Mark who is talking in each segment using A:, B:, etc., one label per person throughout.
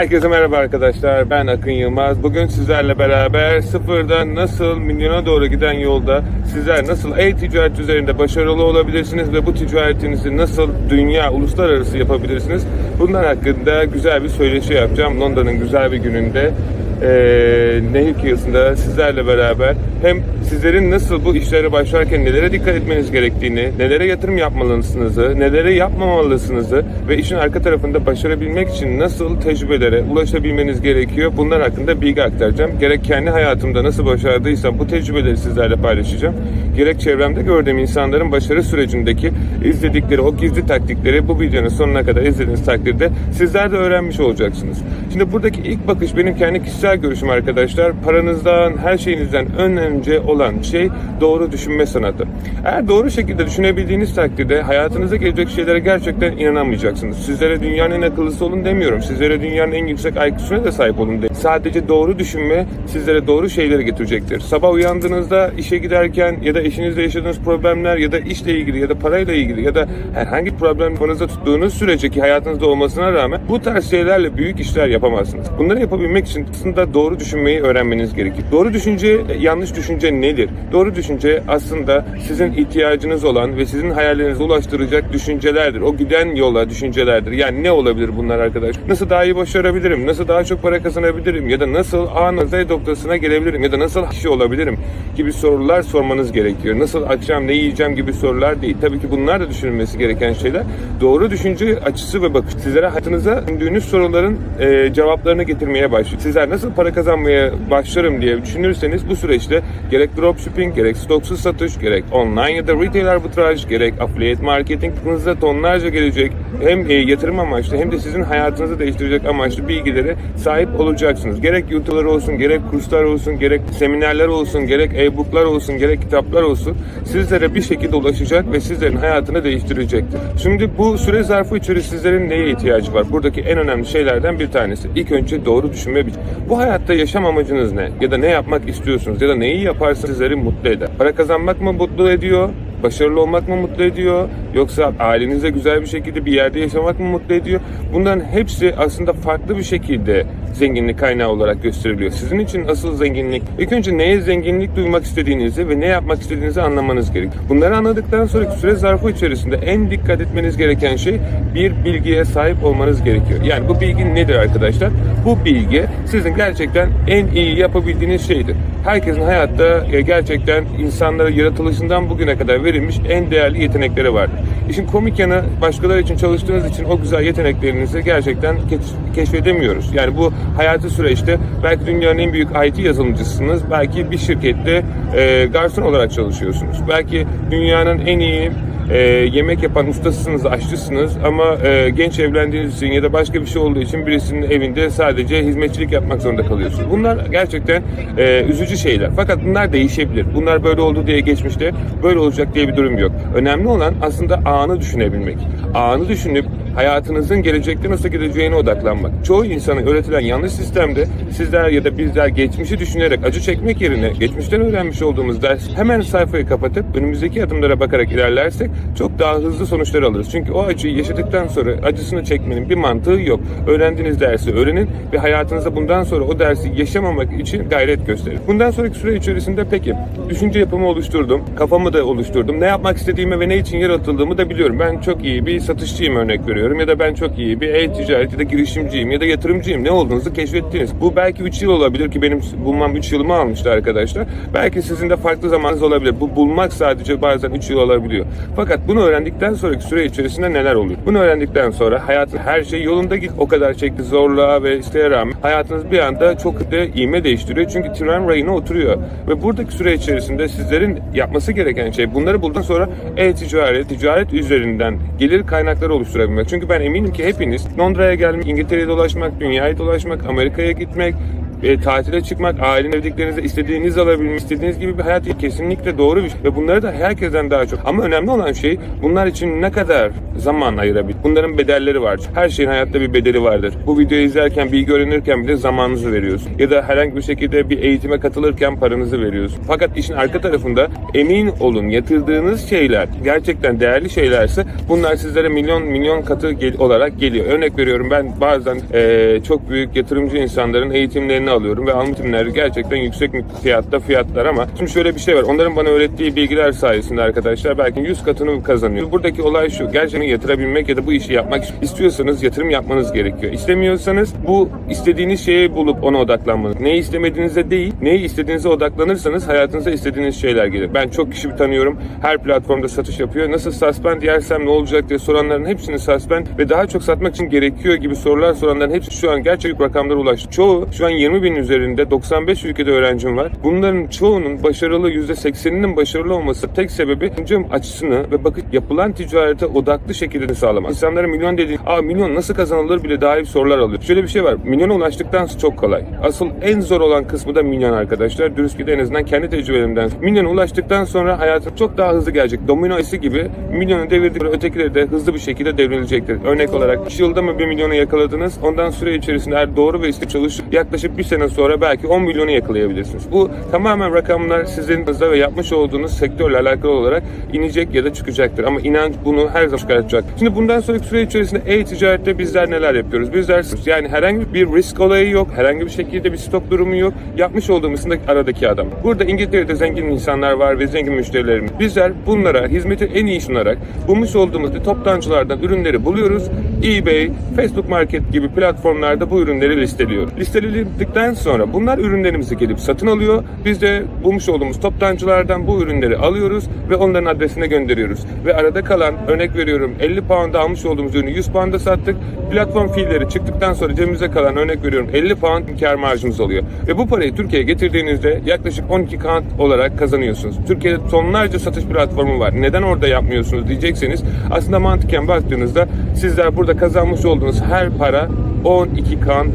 A: Herkese merhaba arkadaşlar. Ben Akın Yılmaz. Bugün sizlerle beraber sıfırdan nasıl milyona doğru giden yolda sizler nasıl e-ticaret üzerinde başarılı olabilirsiniz ve bu ticaretinizi nasıl dünya, uluslararası yapabilirsiniz? Bunlar hakkında güzel bir söyleşi yapacağım. Londra'nın güzel bir gününde eee Nehir kıyısında sizlerle beraber hem sizlerin nasıl bu işlere başlarken nelere dikkat etmeniz gerektiğini, nelere yatırım yapmalısınızı, nelere yapmamalısınızı ve işin arka tarafında başarabilmek için nasıl tecrübelere ulaşabilmeniz gerekiyor bunlar hakkında bilgi aktaracağım. Gerek kendi hayatımda nasıl başardıysam bu tecrübeleri sizlerle paylaşacağım. Gerek çevremde gördüğüm insanların başarı sürecindeki izledikleri o gizli taktikleri bu videonun sonuna kadar izlediğiniz takdirde sizler de öğrenmiş olacaksınız. Şimdi buradaki ilk bakış benim kendi kişisel görüşüm arkadaşlar. Paranızdan, her şeyinizden ön önce olan şey doğru düşünme sanatı. Eğer doğru şekilde düşünebildiğiniz takdirde hayatınıza gelecek şeylere gerçekten inanamayacaksınız. Sizlere dünyanın en akıllısı olun demiyorum. Sizlere dünyanın en yüksek IQ'suna da sahip olun demiyorum. Sadece doğru düşünme sizlere doğru şeyleri getirecektir. Sabah uyandığınızda işe giderken ya da eşinizle yaşadığınız problemler ya da işle ilgili ya da parayla ilgili ya da herhangi bir problem kafanızda tuttuğunuz sürece ki hayatınızda olmasına rağmen bu tarz şeylerle büyük işler yapamazsınız. Bunları yapabilmek için aslında doğru düşünmeyi öğrenmeniz gerekir. Doğru düşünce, yanlış düşünce nedir? Doğru düşünce aslında sizin ihtiyacınız olan ve sizin hayallerinize ulaştıracak düşüncelerdir. O giden yola düşüncelerdir. Yani ne olabilir bunlar arkadaş? Nasıl daha iyi başarabilirim? Nasıl daha çok para kazanabilirim? Ya da nasıl A noktasına gelebilirim? Ya da nasıl kişi olabilirim? Gibi sorular sormanız gerekiyor. Nasıl akşam ne yiyeceğim gibi sorular değil. Tabii ki bunlar da düşünülmesi gereken şeyler. Doğru düşünce açısı ve bakış sizlere hayatınıza düşündüğünüz soruların e, cevaplarını getirmeye başlıyor. Sizler nasıl para kazanmaya başlarım diye düşünürseniz bu süreçte gerek dropshipping, gerek stoksuz satış, gerek online ya da retail arbitraj, gerek affiliate marketing aklınıza tonlarca gelecek hem e, yatırım amaçlı hem de sizin hayatınızı değiştirecek amaçlı bilgilere sahip olacaksınız. Gerek YouTube'lar olsun, gerek kurslar olsun, gerek seminerler olsun, gerek e-booklar olsun, gerek kitaplar olsun sizlere bir şekilde ulaşacak ve sizlerin hayatını değiştirecektir. Şimdi bu süre zarfı içerisinde sizlerin neye ihtiyacı var? Buradaki en önemli şeylerden bir tanesi. İlk önce doğru düşünme. Bu hayatta yaşam amacınız ne? Ya da ne yapmak istiyorsunuz? Ya da neyi yaparsanız sizleri mutlu eder? Para kazanmak mı mutlu ediyor? Başarılı olmak mı mutlu ediyor? Yoksa ailenize güzel bir şekilde bir yerde yaşamak mı mutlu ediyor? Bunların hepsi aslında farklı bir şekilde zenginlik kaynağı olarak gösteriliyor. Sizin için asıl zenginlik, ilk önce neye zenginlik duymak istediğinizi ve ne yapmak istediğinizi anlamanız gerek. Bunları anladıktan sonraki süre zarfı içerisinde en dikkat etmeniz gereken şey bir bilgiye sahip olmanız gerekiyor. Yani bu bilgi nedir arkadaşlar? Bu bilgi sizin gerçekten en iyi yapabildiğiniz şeydir. Herkesin hayatta gerçekten insanlara yaratılışından bugüne kadar verilmiş en değerli yetenekleri vardır. İşin komik yanı başkaları için çalıştığınız için o güzel yeteneklerinizi gerçekten keş- keşfedemiyoruz. Yani bu hayatı süreçte belki dünyanın en büyük IT yazılımcısınız. Belki bir şirkette e, garson olarak çalışıyorsunuz. Belki dünyanın en iyi e, yemek yapan ustasısınız, aşçısınız ama e, genç evlendiğiniz için ya da başka bir şey olduğu için birisinin evinde sadece hizmetçilik yapmak zorunda kalıyorsunuz. Bunlar gerçekten e, üzücü şeyler. Fakat bunlar değişebilir. Bunlar böyle oldu diye geçmişte böyle olacak diye bir durum yok. Önemli olan aslında anı düşünebilmek. Anı düşünüp hayatınızın gelecekte nasıl gideceğine odaklanmak. Çoğu insana öğretilen yanlış sistemde sizler ya da bizler geçmişi düşünerek acı çekmek yerine geçmişten öğrenmiş olduğumuz ders hemen sayfayı kapatıp önümüzdeki adımlara bakarak ilerlersek çok daha hızlı sonuçlar alırız. Çünkü o acıyı yaşadıktan sonra acısını çekmenin bir mantığı yok. Öğrendiğiniz dersi öğrenin ve hayatınızda bundan sonra o dersi yaşamamak için gayret gösterin. Bundan sonraki süre içerisinde peki düşünce yapımı oluşturdum, kafamı da oluşturdum. Ne yapmak istediğimi ve ne için yaratıldığımı da biliyorum. Ben çok iyi bir satışçıyım örnek veriyorum ya da ben çok iyi bir e-ticaret ya da girişimciyim ya da yatırımcıyım. Ne olduğunuzu keşfettiniz. Bu belki 3 yıl olabilir ki benim bulmam 3 yılımı almıştı arkadaşlar. Belki sizin de farklı zamanınız olabilir. Bu bulmak sadece bazen 3 yıl olabiliyor. Fakat bunu öğrendikten sonraki süre içerisinde neler oluyor? Bunu öğrendikten sonra hayatın her şey yolunda git. O kadar çekti zorluğa ve isteğe rağmen hayatınız bir anda çok hızlı ivme değiştiriyor. Çünkü tren rayına oturuyor. Ve buradaki süre içerisinde sizlerin yapması gereken şey bunları bulduktan sonra e-ticaret, ticaret üzerinden gelir kaynakları oluşturabilmek. Çünkü ben eminim ki hepiniz Londra'ya gelmek, İngiltere'ye dolaşmak, dünyayı dolaşmak, Amerika'ya gitmek, e, tatile çıkmak, ailen evdiklerinize istediğiniz alabilmek, istediğiniz gibi bir hayat kesinlikle doğru bir şey. Ve bunları da herkesten daha çok. Ama önemli olan şey bunlar için ne kadar zaman ayırabilir. Bunların bedelleri var. Her şeyin hayatta bir bedeli vardır. Bu videoyu izlerken, bilgi öğrenirken bile zamanınızı veriyorsun. Ya da herhangi bir şekilde bir eğitime katılırken paranızı veriyorsun. Fakat işin arka tarafında emin olun yatırdığınız şeyler gerçekten değerli şeylerse bunlar sizlere milyon milyon katı gel- olarak geliyor. Örnek veriyorum ben bazen eee, çok büyük yatırımcı insanların eğitimlerini alıyorum ve alım eğitimleri gerçekten yüksek fiyatta fiyatlar ama şimdi şöyle bir şey var. Onların bana öğrettiği bilgiler sayesinde arkadaşlar belki 100 katını kazanıyor. Buradaki olay şu. Gerçekten yatırabilmek ya da bu işi yapmak istiyorsanız yatırım yapmanız gerekiyor. İstemiyorsanız bu istediğiniz şeye bulup ona odaklanmanız. Neyi istemediğinize değil, neyi istediğinize odaklanırsanız hayatınıza istediğiniz şeyler gelir. Ben çok kişi tanıyorum. Her platformda satış yapıyor. Nasıl suspend yersem ne olacak diye soranların hepsini suspend ve daha çok satmak için gerekiyor gibi sorular soranların hepsi şu an gerçek rakamlara ulaştı. Çoğu şu an 20 bin üzerinde 95 ülkede öğrencim var. Bunların çoğunun başarılı %80'inin başarılı olması tek sebebi yatırım açısını ve bakın yapılan ticarete odaklı şekilde sağlamak. İnsanlara milyon dediği, aa milyon nasıl kazanılır bile dair sorular alıyor. Şöyle bir şey var. Milyona ulaştıktan çok kolay. Asıl en zor olan kısmı da milyon arkadaşlar. Dürüst de en azından kendi tecrübelerimden. Milyona ulaştıktan sonra hayatın çok daha hızlı gelecek. Domino esi gibi milyonu devirdik. Ötekileri de hızlı bir şekilde devrilecektir. Örnek olarak 2 yılda mı 1 milyonu yakaladınız? Ondan süre içerisinde eğer doğru ve istek çalışıp yaklaşık bir sene sonra belki 10 milyonu yakalayabilirsiniz. Bu tamamen rakamlar sizin ve yapmış olduğunuz sektörle alakalı olarak inecek ya da çıkacaktır. Ama inanç bunu her zaman çıkartacak. Şimdi bundan sonraki süre içerisinde e-ticarette bizler neler yapıyoruz? Bizler yani herhangi bir risk olayı yok. Herhangi bir şekilde bir stok durumu yok. Yapmış olduğumuz da aradaki adam. Burada İngiltere'de zengin insanlar var ve zengin müşterilerimiz. Bizler bunlara hizmeti en iyi sunarak bulmuş olduğumuz toptancılardan ürünleri buluyoruz. eBay, Facebook Market gibi platformlarda bu ürünleri listeliyoruz. Listeledikten sonra bunlar ürünlerimizi gelip satın alıyor. Biz de bulmuş olduğumuz toptancılardan bu ürünleri alıyoruz ve onların adresine gönderiyoruz. Ve arada kalan örnek veriyorum 50 pound'a almış olduğumuz ürünü 100 pound'a sattık. Platform fiilleri çıktıktan sonra cebimize kalan örnek veriyorum 50 pound kar marjımız oluyor. Ve bu parayı Türkiye'ye getirdiğinizde yaklaşık 12 pound olarak kazanıyorsunuz. Türkiye'de tonlarca satış platformu var. Neden orada yapmıyorsunuz diyecekseniz aslında mantıken baktığınızda sizler burada kazanmış olduğunuz her para 12 kan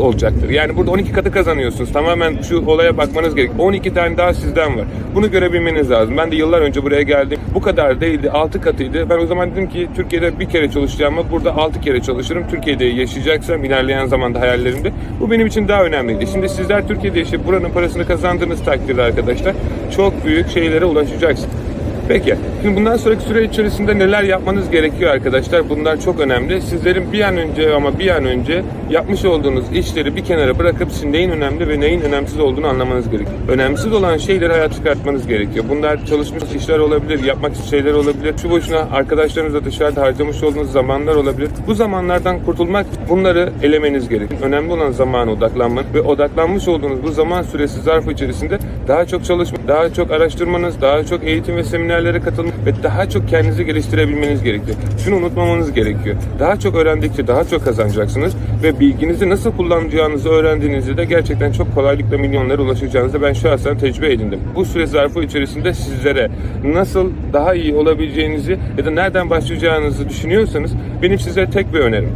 A: olacaktır. Yani burada 12 katı kazanıyorsunuz. Tamamen şu olaya bakmanız gerek. 12 tane daha sizden var. Bunu görebilmeniz lazım. Ben de yıllar önce buraya geldim. Bu kadar değildi. 6 katıydı. Ben o zaman dedim ki Türkiye'de bir kere çalışacağım ama burada 6 kere çalışırım. Türkiye'de yaşayacaksam ilerleyen zamanda hayallerimde. Bu benim için daha önemliydi. Şimdi sizler Türkiye'de yaşayıp buranın parasını kazandığınız takdirde arkadaşlar çok büyük şeylere ulaşacaksınız. Peki. Şimdi bundan sonraki süre içerisinde neler yapmanız gerekiyor arkadaşlar? Bunlar çok önemli. Sizlerin bir an önce ama bir an önce yapmış olduğunuz işleri bir kenara bırakıp neyin önemli ve neyin önemsiz olduğunu anlamanız gerekiyor. Önemsiz olan şeyleri hayata çıkartmanız gerekiyor. Bunlar çalışmış işler olabilir, yapmak şeyler olabilir. Şu boşuna arkadaşlarınızla dışarıda harcamış olduğunuz zamanlar olabilir. Bu zamanlardan kurtulmak bunları elemeniz gerekiyor. Önemli olan zamana odaklanmak ve odaklanmış olduğunuz bu zaman süresi zarfı içerisinde daha çok çalışmak, daha çok araştırmanız, daha çok eğitim ve seminerlere katılmak ve daha çok kendinizi geliştirebilmeniz gerekiyor. Şunu unutmamanız gerekiyor. Daha çok öğrendikçe daha çok kazanacaksınız ve bilginizi nasıl kullanacağınızı öğrendiğinizde de gerçekten çok kolaylıkla milyonlara ulaşacağınızı ben şahsen tecrübe edindim. Bu süre zarfı içerisinde sizlere nasıl daha iyi olabileceğinizi ya da nereden başlayacağınızı düşünüyorsanız benim size tek bir önerim.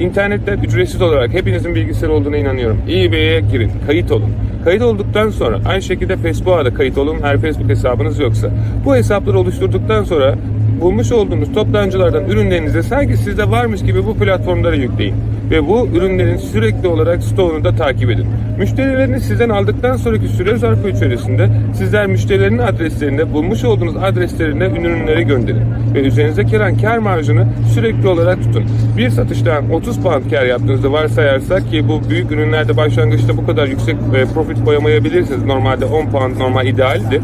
A: İnternetten ücretsiz olarak hepinizin bilgisayarı olduğuna inanıyorum. eBay'e girin, kayıt olun. Kayıt olduktan sonra aynı şekilde Facebook'a da kayıt olun eğer Facebook hesabınız yoksa. Bu hesapları oluşturduktan sonra bulmuş olduğunuz toptancılardan ürünlerinizi sanki sizde varmış gibi bu platformlara yükleyin. Ve bu ürünlerin sürekli olarak stoğunu da takip edin. Müşterilerini sizden aldıktan sonraki süre zarfı içerisinde sizler müşterilerin adreslerinde bulmuş olduğunuz adreslerine ürünleri gönderin. Ve üzerinize gelen kar marjını sürekli olarak tutun. Bir satıştan 30 pound kar yaptığınızda varsayarsak ki bu büyük ürünlerde başlangıçta bu kadar yüksek e, profit koyamayabilirsiniz. Normalde 10 pound normal idealdi.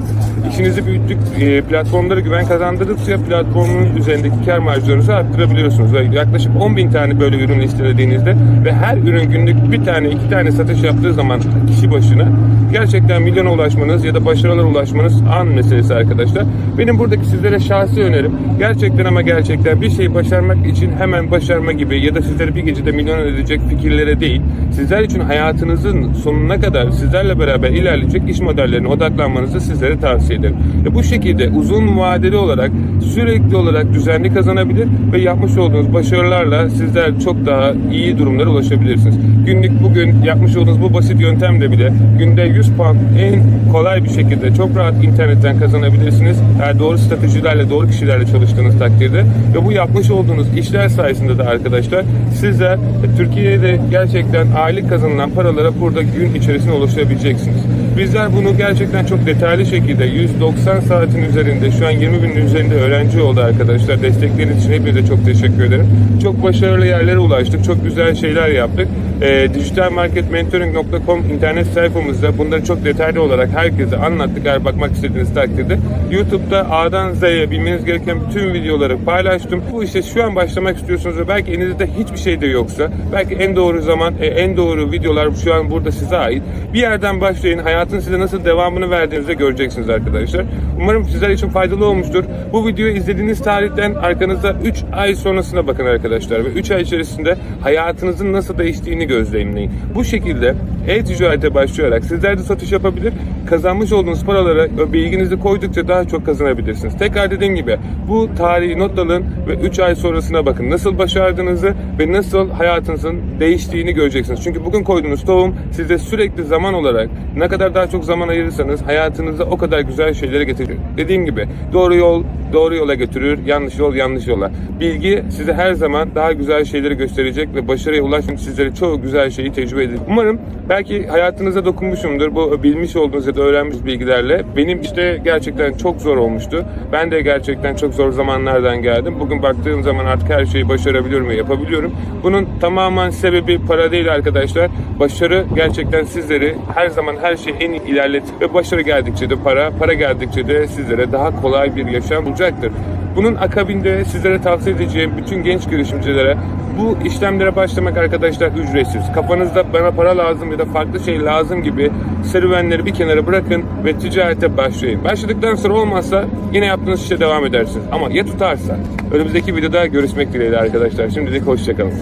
A: İşinizi büyüttük, e, platformlara güven kazandırdıkça platformun üzerindeki kar marjlarınızı arttırabiliyorsunuz. Ve yaklaşık 10 bin tane böyle ürün listelediğinizde ve her ürün günlük bir tane iki tane satış yaptığı zaman kişi başına gerçekten milyona ulaşmanız ya da başarılara ulaşmanız an meselesi arkadaşlar. Benim buradaki sizlere şahsi önerim gerçekten ama gerçekten bir şeyi başarmak için hemen başarma gibi ya da sizleri bir gecede milyon edecek fikirlere değil sizler için hayatınızın sonuna kadar sizlerle beraber ilerleyecek iş modellerine odaklanmanızı sizlere tavsiye ederim. Ve bu şekilde uzun vadeli olarak sürekli olarak düzenli kazanabilir ve yapmış olduğunuz başarılarla sizler çok daha iyi durumlara ulaşabilirsiniz. Günlük bugün yapmış olduğunuz bu basit yöntemle bile günde 100 pound en kolay bir şekilde çok rahat internetten kazanabilirsiniz. Eğer doğru stratejilerle, doğru kişilerle çalıştığınız takdirde ve bu yapmış olduğunuz işler sayesinde de arkadaşlar sizler Türkiye'de gerçekten aylık kazanılan paralara burada gün içerisinde ulaşabileceksiniz. Bizler bunu gerçekten çok detaylı şekilde 190 saatin üzerinde şu an 20 binin üzerinde öğrenci oldu arkadaşlar. Destekleriniz için hepinize çok teşekkür ederim. Çok başarılı yerlere ulaştık. Çok güzel şeyler yaptık. E, dijitalmarketmentoring.com internet sayfamızda bunları çok detaylı olarak herkese anlattık. Eğer bakmak istediğiniz takdirde. YouTube'da A'dan Z'ye bilmeniz gereken bütün videoları paylaştım. Bu işte şu an başlamak istiyorsunuz ve belki elinizde hiçbir şey de yoksa belki en doğru zaman, e, en doğru videolar şu an burada size ait. Bir yerden başlayın. Hayatın size nasıl devamını verdiğinizi göreceksiniz arkadaşlar. Umarım sizler için faydalı olmuştur. Bu videoyu izlediğiniz tarihten arkanızda 3 ay sonrasına bakın arkadaşlar ve 3 ay içerisinde hayatınızın nasıl değiştiğini gözlemleyin. Bu şekilde e-ticarete başlayarak sizler de satış yapabilir, kazanmış olduğunuz paralara bilginizi koydukça daha çok kazanabilirsiniz. Tekrar dediğim gibi bu tarihi not alın ve 3 ay sonrasına bakın. Nasıl başardığınızı ve nasıl hayatınızın değiştiğini göreceksiniz. Çünkü bugün koyduğunuz tohum size sürekli zaman olarak ne kadar daha çok zaman ayırırsanız hayatınıza o kadar güzel şeyleri getirir. Dediğim gibi doğru yol doğru yola götürür, yanlış yol yanlış yola. Bilgi size her zaman daha güzel şeyleri gösterecek ve başarıya ulaşmak sizlere çoğu güzel şeyi tecrübe edin. Umarım belki hayatınıza dokunmuşumdur bu bilmiş olduğunuz ya da öğrenmiş bilgilerle. Benim işte gerçekten çok zor olmuştu. Ben de gerçekten çok zor zamanlardan geldim. Bugün baktığım zaman artık her şeyi başarabiliyorum ve yapabiliyorum. Bunun tamamen sebebi para değil arkadaşlar. Başarı gerçekten sizleri her zaman her şeyi en iyi ilerletir ve başarı geldikçe de para, para geldikçe de sizlere daha kolay bir yaşam bulacaktır. Bunun akabinde sizlere tavsiye edeceğim bütün genç girişimcilere bu işlemlere başlamak arkadaşlar ücretsiz. Kafanızda bana para lazım ya da farklı şey lazım gibi serüvenleri bir kenara bırakın ve ticarete başlayın. Başladıktan sonra olmazsa yine yaptığınız işe devam edersiniz. Ama ya tutarsa? Önümüzdeki videoda görüşmek dileğiyle arkadaşlar. Şimdilik hoşçakalın.